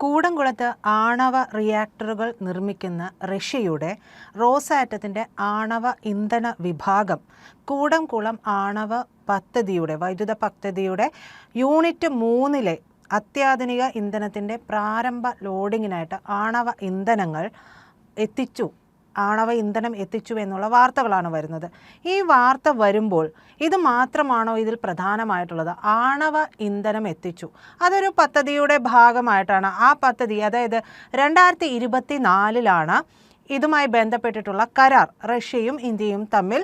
കൂടംകുളത്ത് ആണവ റിയാക്ടറുകൾ നിർമ്മിക്കുന്ന റഷ്യയുടെ റോസാറ്റത്തിന്റെ ആണവ ഇന്ധന വിഭാഗം കൂടംകുളം ആണവ പദ്ധതിയുടെ വൈദ്യുത പദ്ധതിയുടെ യൂണിറ്റ് മൂന്നിലെ അത്യാധുനിക ഇന്ധനത്തിന്റെ പ്രാരംഭ ലോഡിങ്ങിനായിട്ട് ആണവ ഇന്ധനങ്ങൾ എത്തിച്ചു. ആണവ ഇന്ധനം എത്തിച്ചു എന്നുള്ള വാർത്തകളാണ് വരുന്നത്. ഈ വാർത്ത വരുമ്പോൾ ഇത് മാത്രമാണോ ഇതിൽ പ്രധാനമായിട്ടുള്ളത്? ആണവ ഇന്ധനം എത്തിച്ചു. അതൊരു പദ്ധതിയുടെ ഭാഗമായിട്ടാണ്. ആ പദ്ധതി അതായത് രണ്ടായിരത്തി ഇരുപത്തി നാലിലാണ് ഇതുമായി ബന്ധപ്പെട്ടിട്ടുള്ള കരാർ റഷ്യയും ഇന്ത്യയും തമ്മിൽ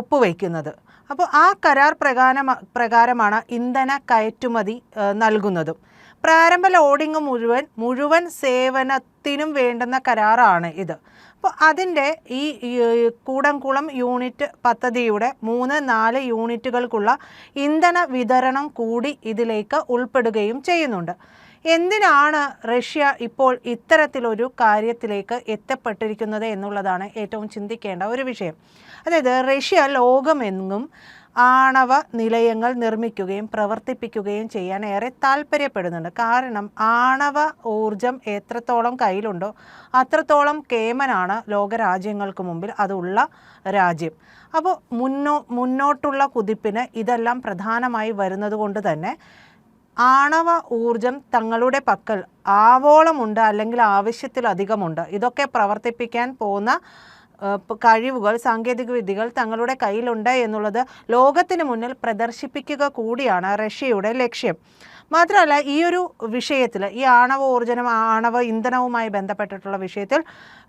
ഒപ്പുവയ്ക്കുന്നത് അപ്പോൾ ആ കരാർ പ്രകാരം പ്രകാരമാണ് ഇന്ധന കയറ്റുമതി നൽകുന്നതും. പ്രാരംഭ ലോഡിംഗ് മുഴുവൻ മുഴുവൻ സേവനത്തിനും വേണ്ടുന്ന കരാറാണ് ഇത്. അപ്പോൾ അതിന്റെ ഈ കൂടംകുളം യൂണിറ്റ് പദ്ധതിയുടെ മൂന്ന് നാല് യൂണിറ്റുകൾക്കുള്ള ഇന്ധന വിതരണം കൂടി ഇതിലേക്ക് ഉൾപ്പെടുകയും ചെയ്യുന്നുണ്ട്. എന്തിനാണ് റഷ്യ ഇപ്പോൾ ഇത്തരത്തിലൊരു കാര്യത്തിലേക്ക് എത്തപ്പെട്ടിരിക്കുന്നത് എന്നുള്ളതാണ് ഏറ്റവും ചിന്തിക്കേണ്ട ഒരു വിഷയം. അതായത് റഷ്യ ലോകമെങ്ങും ആണവ നിലയങ്ങൾ നിർമ്മിക്കുകയും പ്രവർത്തിപ്പിക്കുകയും ചെയ്യാൻ ഏറെ താല്പര്യപ്പെടുന്നുണ്ട്. കാരണം ആണവ ഊർജം എത്രത്തോളം കയ്യിലുണ്ടോ അത്രത്തോളം കേമനാണ് ലോകരാജ്യങ്ങൾക്ക് മുമ്പിൽ അതുള്ള രാജ്യം. അപ്പോൾ മുന്നോ മുന്നോട്ടുള്ള കുതിപ്പിന് ഇതെല്ലാം പ്രധാനമായി വരുന്നത് കൊണ്ട് തന്നെ ആണവ ഊർജം തങ്ങളുടെ പക്കൽ ആവോളമുണ്ട് അല്ലെങ്കിൽ ആവശ്യത്തിലധികമുണ്ട്. ഇതൊക്കെ പ്രവർത്തിപ്പിക്കാൻ പോകുന്ന കഴിവുകൾ സാങ്കേതിക വിദ്യകൾ തങ്ങളുടെ കയ്യിലുണ്ട് എന്നുള്ളത് ലോകത്തിന് മുന്നിൽ പ്രദർശിപ്പിക്കുക കൂടിയാണ് റഷ്യയുടെ ലക്ഷ്യം. മാത്രമല്ല ഈ ഒരു വിഷയത്തിൽ ഈ ആണവ ഊർജനം ആണവ ഇന്ധനവുമായി ബന്ധപ്പെട്ടിട്ടുള്ള വിഷയത്തിൽ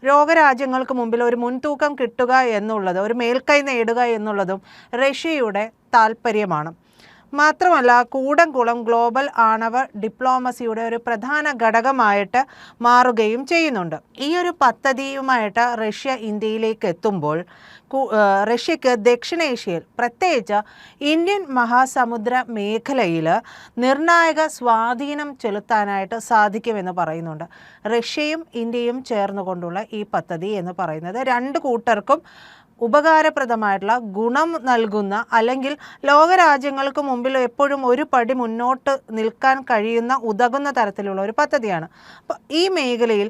ലോകരാജ്യങ്ങൾക്ക് മുമ്പിൽ ഒരു മുൻതൂക്കം കിട്ടുക എന്നുള്ളത് ഒരു മേൽക്കൈ നേടുക എന്നുള്ളതും റഷ്യയുടെ താല്പര്യമാണ്. മാത്രമല്ല കൂടംകുളം ഗ്ലോബൽ ആണവ ഡിപ്ലോമസിയുടെ ഒരു പ്രധാന ഘടകമായിട്ട് മാറുകയും ചെയ്യുന്നുണ്ട്. ഈ ഒരു പദ്ധതിയുമായിട്ട് റഷ്യ ഇന്ത്യയിലേക്ക് എത്തുമ്പോൾ റഷ്യക്ക് ദക്ഷിണേഷ്യയിൽ പ്രത്യേകിച്ച് ഇന്ത്യൻ മഹാസമുദ്ര മേഖലയിൽ നിർണായക സ്വാധീനം ചെലുത്താനായിട്ട് സാധിക്കുമെന്ന് പറയുന്നുണ്ട്. റഷ്യയും ഇന്ത്യയും ചേർന്നുകൊണ്ടുള്ള ഈ പദ്ധതി എന്ന് പറയുന്നത് രണ്ട് കൂട്ടർക്കും ഉപകാരപ്രദമായിട്ടുള്ള ഗുണം നൽകുന്ന അല്ലെങ്കിൽ ലോകരാജ്യങ്ങൾക്ക് മുമ്പിൽ എപ്പോഴും ഒരു പടി മുന്നോട്ട് നിൽക്കാൻ കഴിയുന്ന ഉതകുന്ന തരത്തിലുള്ള ഒരു പദ്ധതിയാണ്. അപ്പോൾ ഈ മേഖലയിൽ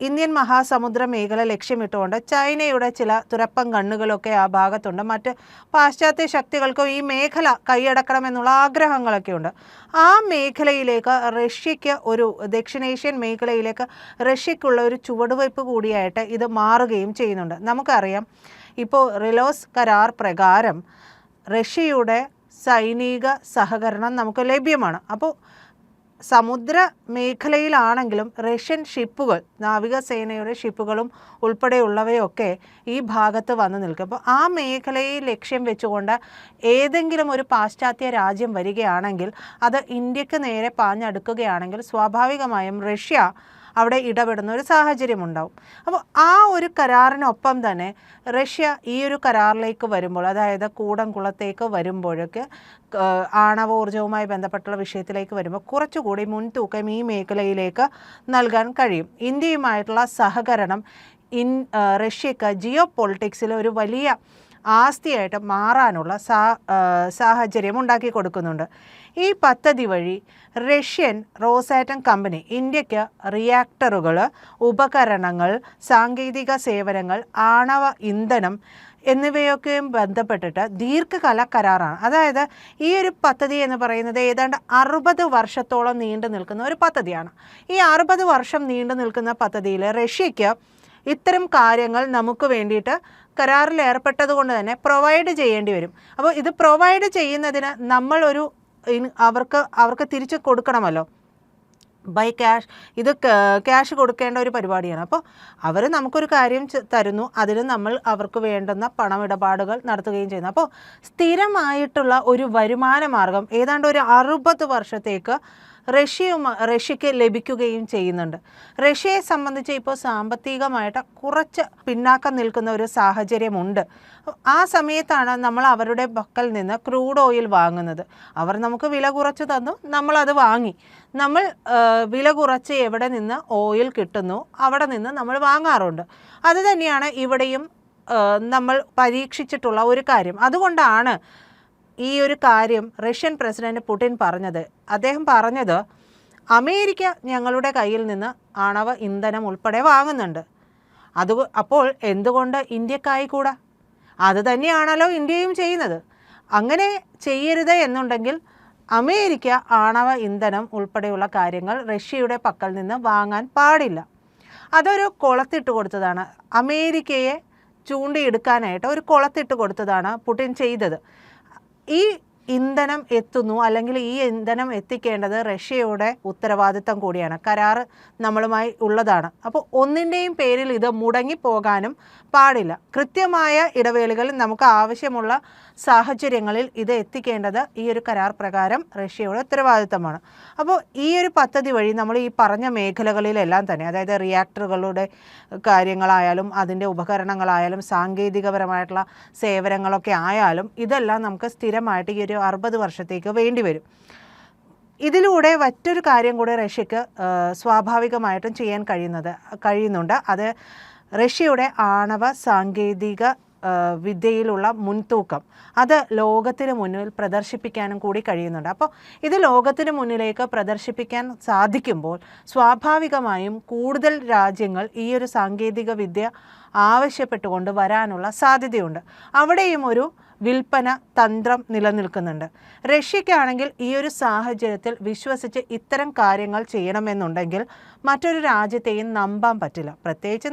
ഇന്ത്യൻ മഹാസമുദ്ര മേഖല ലക്ഷ്യമിട്ടുകൊണ്ട് ചൈനയുടെ ചില തുരപ്പം കണ്ണുകളൊക്കെ ആ ഭാഗത്തുണ്ട്. മറ്റ് പാശ്ചാത്യ ശക്തികൾക്കും ഈ മേഖല കൈയടക്കണമെന്നുള്ള ആഗ്രഹങ്ങളൊക്കെ ഉണ്ട് ആ മേഖലയിലേക്ക് റഷ്യയ്ക്ക് ഒരു ദക്ഷിണേഷ്യൻ മേഖലയിലേക്ക് റഷ്യയ്ക്കുള്ള ഒരു ചുവടുവയ്പ് കൂടിയായിട്ട് ഇത് മാറുകയും ചെയ്യുന്നുണ്ട്. നമുക്കറിയാം ഇപ്പോൾ റിലോസ് കരാർ പ്രകാരം റഷ്യയുടെ സൈനിക സഹകരണം നമുക്ക് ലഭ്യമാണ്. അപ്പോൾ സമുദ്ര മേഖലയിലാണെങ്കിലും റഷ്യൻ ഷിപ്പുകൾ നാവികസേനയുടെ ഷിപ്പുകളും ഉൾപ്പെടെയുള്ളവയൊക്കെ ഈ ഭാഗത്ത് വന്നു നിൽക്കും. അപ്പോൾ ആ മേഖലയെ ലക്ഷ്യം വെച്ചുകൊണ്ട് ഏതെങ്കിലും ഒരു പാശ്ചാത്യ രാജ്യം വരികയാണെങ്കിൽ അത് ഇന്ത്യയ്ക്ക് നേരെ പാഞ്ഞടുക്കുകയാണെങ്കിൽ സ്വാഭാവികമായും റഷ്യ അവിടെ ഇടപെടുന്ന ഒരു സാഹചര്യം ഉണ്ടാവും അപ്പോൾ ആ ഒരു കരാറിനൊപ്പം തന്നെ റഷ്യ ഈ ഒരു കരാറിലേക്ക് വരുമ്പോൾ അതായത് കൂടംകുളത്തേക്ക് വരുമ്പോഴൊക്കെ ആണവോർജവുമായി ബന്ധപ്പെട്ടുള്ള വിഷയത്തിലേക്ക് വരുമ്പോൾ കുറച്ചുകൂടി മുൻതൂക്കം ഈ മേഖലയിലേക്ക് നൽകാൻ കഴിയും. ഇന്ത്യയുമായിട്ടുള്ള സഹകരണം ഇൻ റഷ്യക്ക് ജിയോ പൊളിറ്റിക്സിൽ ഒരു വലിയ ആസ്തിയായിട്ട് മാറാനുള്ള സാ സാഹചര്യം ഉണ്ടാക്കി കൊടുക്കുന്നുണ്ട്. ഈ പദ്ധതി വഴി റഷ്യൻ റോസാറ്റം കമ്പനി ഇന്ത്യയ്ക്ക് റിയാക്ടറുകൾ ഉപകരണങ്ങൾ സാങ്കേതിക സേവനങ്ങൾ ആണവ ഇന്ധനം എന്നിവയൊക്കെയും ബന്ധപ്പെട്ടിട്ട് ദീർഘകാല കരാറാണ്. അതായത് ഈ ഒരു പദ്ധതി എന്ന് പറയുന്നത് ഏതാണ്ട് അറുപത് വർഷത്തോളം നീണ്ടു നിൽക്കുന്ന ഒരു പദ്ധതിയാണ്. ഈ അറുപത് വർഷം നീണ്ടു നിൽക്കുന്ന പദ്ധതിയിൽ റഷ്യയ്ക്ക് ഇത്തരം കാര്യങ്ങൾ നമുക്ക് വേണ്ടിയിട്ട് കരാറിൽ ഏർപ്പെട്ടത് കൊണ്ട് തന്നെ പ്രൊവൈഡ് ചെയ്യേണ്ടി വരും. അപ്പോൾ ഇത് പ്രൊവൈഡ് ചെയ്യുന്നതിന് നമ്മളൊരു അവർക്ക് അവർക്ക് തിരിച്ച് കൊടുക്കണമല്ലോ. ബൈ ക്യാഷ് ഇത് ക്യാഷ് കൊടുക്കേണ്ട ഒരു പരിപാടിയാണ്. അപ്പോൾ അവർ നമുക്കൊരു കാര്യം തരുന്നു. അതിന് നമ്മൾ അവർക്ക് വേണ്ടുന്ന പണമിടപാടുകൾ നടത്തുകയും ചെയ്യുന്നു. അപ്പോൾ സ്ഥിരമായിട്ടുള്ള ഒരു വരുമാന മാർഗം ഏതാണ്ട് ഒരു അറുപത് വർഷത്തേക്ക് റഷ്യയും റഷ്യക്ക് ലഭിക്കുകയും ചെയ്യുന്നുണ്ട്. റഷ്യയെ സംബന്ധിച്ച് ഇപ്പോൾ സാമ്പത്തികമായിട്ട് കുറച്ച് പിന്നാക്കം നിൽക്കുന്ന ഒരു സാഹചര്യമുണ്ട്. ആ സമയത്താണ് നമ്മൾ അവരുടെ പക്കൽ നിന്ന് ക്രൂഡ് ഓയിൽ വാങ്ങുന്നത്. അവർ നമുക്ക് വില കുറച്ച് തന്നു നമ്മളത് വാങ്ങി. നമ്മൾ വില കുറച്ച് എവിടെ നിന്ന് ഓയിൽ കിട്ടുന്നു അവിടെ നിന്ന് നമ്മൾ വാങ്ങാറുണ്ട്. അത് തന്നെയാണ് ഇവിടെയും നമ്മൾ പരീക്ഷിച്ചിട്ടുള്ള ഒരു കാര്യം. അതുകൊണ്ടാണ് ഈ ഒരു കാര്യം റഷ്യൻ പ്രസിഡന്റ് പുടിൻ പറഞ്ഞത്. അദ്ദേഹം പറഞ്ഞത് അമേരിക്ക ഞങ്ങളുടെ കയ്യിൽ നിന്ന് ആണവ ഇന്ധനം ഉൾപ്പെടെ വാങ്ങുന്നുണ്ട്. അത് അപ്പോൾ എന്തുകൊണ്ട് ഇന്ത്യക്കായിക്കൂടാ അത് തന്നെയാണല്ലോ ഇന്ത്യയും ചെയ്യുന്നത്. അങ്ങനെ ചെയ്യരുത് എന്നുണ്ടെങ്കിൽ അമേരിക്ക ആണവ ഇന്ധനം ഉൾപ്പെടെയുള്ള കാര്യങ്ങൾ റഷ്യയുടെ പക്കൽ നിന്ന് വാങ്ങാൻ പാടില്ല. അതൊരു കുളത്തിട്ട് കൊടുത്തതാണ്. അമേരിക്കയെ ചൂണ്ടിയെടുക്കാനായിട്ട് ഒരു കുളത്തിട്ട് കൊടുത്തതാണ് പുടിൻ ചെയ്തത്. ഈ ഇന്ധനം എത്തുന്നു അല്ലെങ്കിൽ ഈ ഇന്ധനം എത്തിക്കേണ്ടത് റഷ്യയുടെ ഉത്തരവാദിത്തം കൂടിയാണ്. കരാറ് നമ്മളുമായി ഉള്ളതാണ്. അപ്പോൾ ഒന്നിന്റെയും പേരിൽ ഇത് മുടങ്ങിപ്പോകാനും പാടില്ല. കൃത്യമായ ഇടവേളകളിൽ നമുക്ക് ആവശ്യമുള്ള സാഹചര്യങ്ങളിൽ ഇത് എത്തിക്കേണ്ടത് ഈ ഒരു കരാർ പ്രകാരം റഷ്യയുടെ ഉത്തരവാദിത്തമാണ്. അപ്പോൾ ഈ ഒരു പദ്ധതി വഴി നമ്മൾ ഈ പറഞ്ഞ മേഖലകളിലെല്ലാം തന്നെ അതായത് റിയാക്ടറുകളുടെ കാര്യങ്ങളായാലും അതിന്റെ ഉപകരണങ്ങളായാലും സാങ്കേതികപരമായിട്ടുള്ള സേവനങ്ങളൊക്കെ ആയാലും ഇതെല്ലാം നമുക്ക് സ്ഥിരമായിട്ട് ഈ ഒരു അറുപത് വർഷത്തേക്ക് വേണ്ടി വരും. ഇതിലൂടെ മറ്റൊരു കാര്യം കൂടെ റഷ്യക്ക് സ്വാഭാവികമായിട്ടും ചെയ്യാൻ കഴിയുന്നത് കഴിയുന്നുണ്ട്. അത് റഷ്യയുടെ ആണവ സാങ്കേതിക വിദ്യയിലുള്ള മുൻതൂക്കം. അത് ലോകത്തിന് മുന്നിൽ പ്രദർശിപ്പിക്കാനും കൂടി കഴിയുന്നുണ്ട്. അപ്പോൾ ഇത് ലോകത്തിന് മുന്നിലേക്ക് പ്രദർശിപ്പിക്കാൻ സാധിക്കുമ്പോൾ സ്വാഭാവികമായും കൂടുതൽ രാജ്യങ്ങൾ ഈ ഒരു സാങ്കേതിക വിദ്യ ആവശ്യപ്പെട്ടുകൊണ്ട് വരാനുള്ള സാധ്യതയുണ്ട്. അവിടെയും ഒരു വിൽപ്പന തന്ത്രം നിലനിൽക്കുന്നുണ്ട്. റഷ്യക്കാണെങ്കിൽ ഈ ഒരു സാഹചര്യത്തിൽ വിശ്വസിച്ച് ഇത്തരം കാര്യങ്ങൾ ചെയ്യണമെന്നുണ്ടെങ്കിൽ മറ്റൊരു രാജ്യത്തെയും നമ്പാൻ പറ്റില്ല. പ്രത്യേകിച്ച്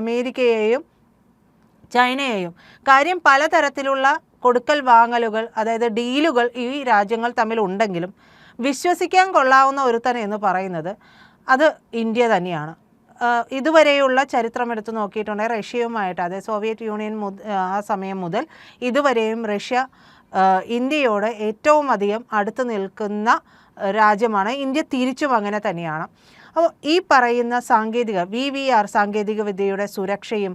അമേരിക്കയെയും ചൈനയെയും. കാര്യം പലതരത്തിലുള്ള കൊടുക്കൽ വാങ്ങലുകൾ അതായത് ഡീലുകൾ ഈ രാജ്യങ്ങൾ തമ്മിൽ ഉണ്ടെങ്കിലും വിശ്വസിക്കാൻ കൊള്ളാവുന്ന ഒരുത്തൻ എന്ന് പറയുന്നത് അത് ഇന്ത്യ തന്നെയാണ്. ഇതുവരെയുള്ള ചരിത്രം എടുത്തു നോക്കിയിട്ടുണ്ടെങ്കിൽ റഷ്യയുമായിട്ട് അതായത് സോവിയറ്റ് യൂണിയൻ ആ സമയം മുതൽ ഇതുവരെയും റഷ്യ ഇന്ത്യയോട് ഏറ്റവും അധികം അടുത്ത് നിൽക്കുന്ന രാജ്യമാണ്. ഇന്ത്യ തിരിച്ചും അങ്ങനെ തന്നെയാണ്. അപ്പോൾ ഈ പറയുന്ന സാങ്കേതിക വി വി ആർ സാങ്കേതിക വിദ്യയുടെ സുരക്ഷയും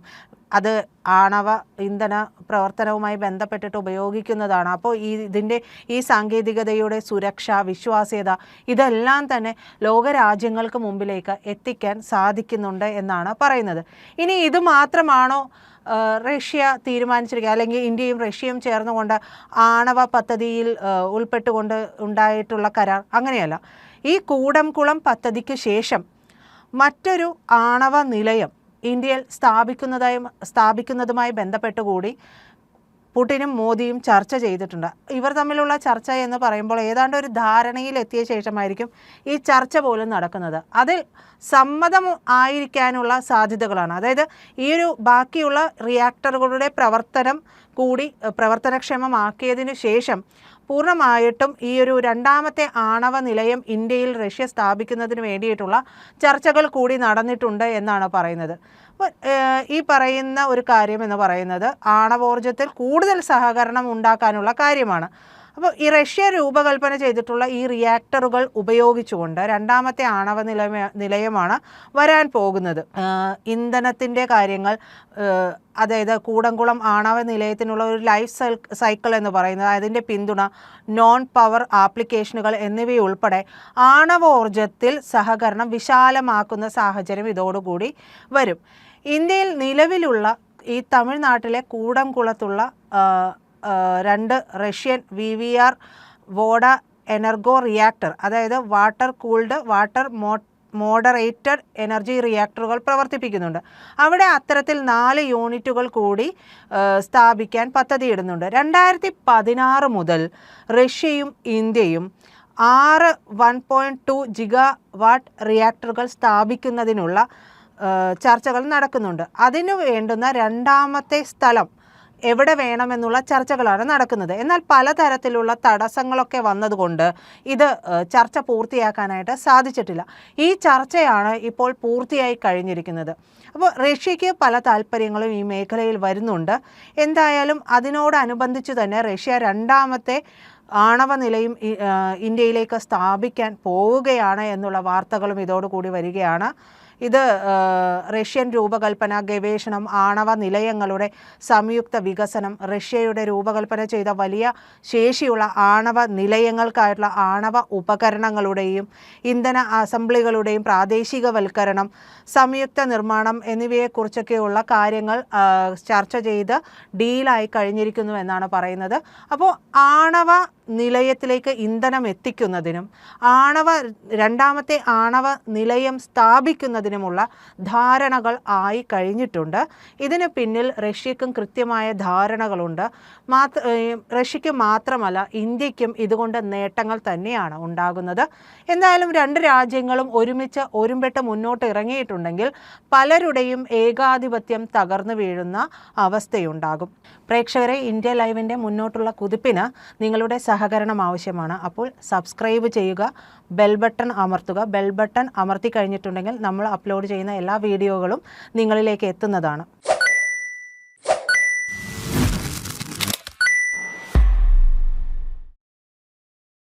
അത് ആണവ ഇന്ധന പ്രവർത്തനവുമായി ബന്ധപ്പെട്ടിട്ട് ഉപയോഗിക്കുന്നതാണ്. അപ്പോൾ ഈ ഇതിന്റെ ഈ സാങ്കേതികതയുടെ സുരക്ഷ വിശ്വാസ്യത ഇതെല്ലാം തന്നെ ലോകരാജ്യങ്ങൾക്ക് മുമ്പിലേക്ക് എത്തിക്കാൻ സാധിക്കുന്നുണ്ട് എന്നാണ് പറയുന്നത്. ഇനി ഇത് മാത്രമാണോ റഷ്യ തീരുമാനിച്ചിരിക്കുക? അല്ലെങ്കിൽ ഇന്ത്യയും റഷ്യയും ചേർന്നുകൊണ്ട് ആണവ പദ്ധതിയിൽ ഉൾപ്പെട്ടുകൊണ്ട് ഉണ്ടായിട്ടുള്ള കരാർ? അങ്ങനെയല്ല. ഈ കൂടംകുളം പദ്ധതിക്ക് ശേഷം മറ്റൊരു ആണവ നിലയം ഇന്ത്യയിൽ സ്ഥാപിക്കുന്നതായും സ്ഥാപിക്കുന്നതുമായി ബന്ധപ്പെട്ട് കൂടി പുടിനും മോദിയും ചർച്ച ചെയ്തിട്ടുണ്ട്. ഇവർ തമ്മിലുള്ള ചർച്ച എന്ന് പറയുമ്പോൾ ഏതാണ്ട് ഒരു ധാരണയിൽ എത്തിയ ശേഷമായിരിക്കും ഈ ചർച്ച പോലും നടക്കുന്നത്. അത് സമ്മതം ആയിരിക്കാനുള്ള സാധ്യതകളാണ്. അതായത് ഈ ഒരു ബാക്കിയുള്ള റിയാക്ടറുകളുടെ പ്രവർത്തനം കൂടി പ്രവർത്തനക്ഷമമാക്കിയതിനു ശേഷം പൂർണമായിട്ടും ഈ ഒരു രണ്ടാമത്തെ ആണവ നിലയം ഇന്ത്യയിൽ റഷ്യ സ്ഥാപിക്കുന്നതിന് വേണ്ടിയിട്ടുള്ള ചർച്ചകൾ കൂടി നടന്നിട്ടുണ്ട് എന്നാണ് പറയുന്നത്. ഈ പറയുന്ന ഒരു കാര്യം എന്ന് പറയുന്നത് ആണവോർജത്തിൽ കൂടുതൽ സഹകരണം ഉണ്ടാക്കാനുള്ള കാര്യമാണ്. അപ്പോൾ ഈ റഷ്യ രൂപകൽപ്പന ചെയ്തിട്ടുള്ള ഈ റിയാക്ടറുകൾ ഉപയോഗിച്ചുകൊണ്ട് രണ്ടാമത്തെ ആണവ നിലയ നിലയമാണ് വരാൻ പോകുന്നത്. ഇന്ധനത്തിന്റെ കാര്യങ്ങൾ അതായത് കൂടംകുളം ആണവ നിലയത്തിനുള്ള ഒരു ലൈഫ് സൈക്കിൾ എന്ന് പറയുന്നത് അതിന്റെ പിന്തുണ നോൺ പവർ ആപ്ലിക്കേഷനുകൾ എന്നിവയുൾപ്പെടെ ആണവോർജത്തിൽ സഹകരണം വിശാലമാക്കുന്ന സാഹചര്യം ഇതോടുകൂടി വരും. ഇന്ത്യയിൽ നിലവിലുള്ള ഈ തമിഴ്നാട്ടിലെ കൂടംകുളത്തുള്ള രണ്ട് Russian V V R വോഡ എനർഗോ reactor അതായത് water cooled water mo moderated energy റിയാക്ടറുകൾ പ്രവർത്തിപ്പിക്കുന്നുണ്ട്. അവിടെ അത്തരത്തിൽ നാല് യൂണിറ്റുകൾ കൂടി സ്ഥാപിക്കാൻ പദ്ധതിയിടുന്നുണ്ട്. രണ്ടായിരത്തി പതിനാറ് മുതൽ റഷ്യയും ഇന്ത്യയും ആറ് one point two gigawatt റിയാക്ടറുകൾ സ്ഥാപിക്കുന്നതിനുള്ള ചർച്ചകൾ നടക്കുന്നുണ്ട്. അതിനു വേണ്ടുന്ന രണ്ടാമത്തെ സ്ഥലം എവിടെ വേണമെന്നുള്ള ചർച്ചകളാണ് നടക്കുന്നത്. എന്നാൽ പലതരത്തിലുള്ള തടസ്സങ്ങളൊക്കെ വന്നതുകൊണ്ട് ഇത് ചർച്ച പൂർത്തിയാക്കാനായിട്ട് സാധിച്ചിട്ടില്ല. ഈ ചർച്ചയാണ് ഇപ്പോൾ പൂർത്തിയായി കഴിഞ്ഞിരിക്കുന്നത്. അപ്പോൾ റഷ്യയ്ക്ക് പല താല്പര്യങ്ങളും ഈ മേഖലയിൽ വരുന്നുണ്ട്. എന്തായാലും അതിനോടനുബന്ധിച്ച് തന്നെ റഷ്യ രണ്ടാമത്തെ ആണവ നിലയും ഇന്ത്യയിലേക്ക് സ്ഥാപിക്കാൻ പോവുകയാണ് എന്നുള്ള വാർത്തകളും ഇതോടുകൂടി വരികയാണ്. ഇത് റഷ്യൻ രൂപകൽപ്പന ഗവേഷണം ആണവ നിലയങ്ങളുടെ സംയുക്ത വികസനം റഷ്യയുടെ രൂപകൽപ്പന ചെയ്ത വലിയ ശേഷിയുള്ള ആണവ നിലയങ്ങൾക്കായിട്ടുള്ള ആണവ ഉപകരണങ്ങളുടെയും ഇന്ധന അസംബ്ലികളുടെയും പ്രാദേശികവൽക്കരണം സംയുക്ത നിർമ്മാണം എന്നിവയെക്കുറിച്ചൊക്കെയുള്ള കാര്യങ്ങൾ ചർച്ച ചെയ്ത് ഡീലായി കഴിഞ്ഞിരിക്കുന്നു എന്നാണ് പറയുന്നത്. അപ്പോൾ ആണവ നിലയത്തിലേക്ക് ഇന്ധനം എത്തിക്കുന്നതിനും ആണവ രണ്ടാമത്തെ ആണവ നിലയം സ്ഥാപിക്കുന്നതിനുമുള്ള ധാരണകൾ ആയി കഴിഞ്ഞിട്ടുണ്ട്. ഇതിന് പിന്നിൽ റഷ്യക്കും കൃത്യമായ ധാരണകളുണ്ട്. മാത്ര റഷ്യക്ക് മാത്രമല്ല ഇന്ത്യക്കും ഇതുകൊണ്ട് നേട്ടങ്ങൾ തന്നെയാണ് ഉണ്ടാകുന്നത്. എന്തായാലും രണ്ട് രാജ്യങ്ങളും ഒരുമിച്ച് ഒരുമ്പെട്ട് മുന്നോട്ട് ഇറങ്ങിയിട്ടുണ്ടെങ്കിൽ പലരുടെയും ഏകാധിപത്യം തകർന്നു വീഴുന്ന അവസ്ഥയുണ്ടാകും. പ്രേക്ഷകരെ ഇന്ത്യ ലൈവിന്റെ മുന്നോട്ടുള്ള കുതിപ്പിന് നിങ്ങളുടെ സഹകരണം ആവശ്യമാണ്. അപ്പോൾ സബ്സ്ക്രൈബ് ചെയ്യുക ബെൽ ബട്ടൺ അമർത്തുക. ബെൽ ബട്ടൺ അമർത്തി കഴിഞ്ഞിട്ടുണ്ടെങ്കിൽ നമ്മൾ അപ്ലോഡ് ചെയ്യുന്ന എല്ലാ വീഡിയോകളും നിങ്ങളിലേക്ക് എത്തുന്നതാണ്.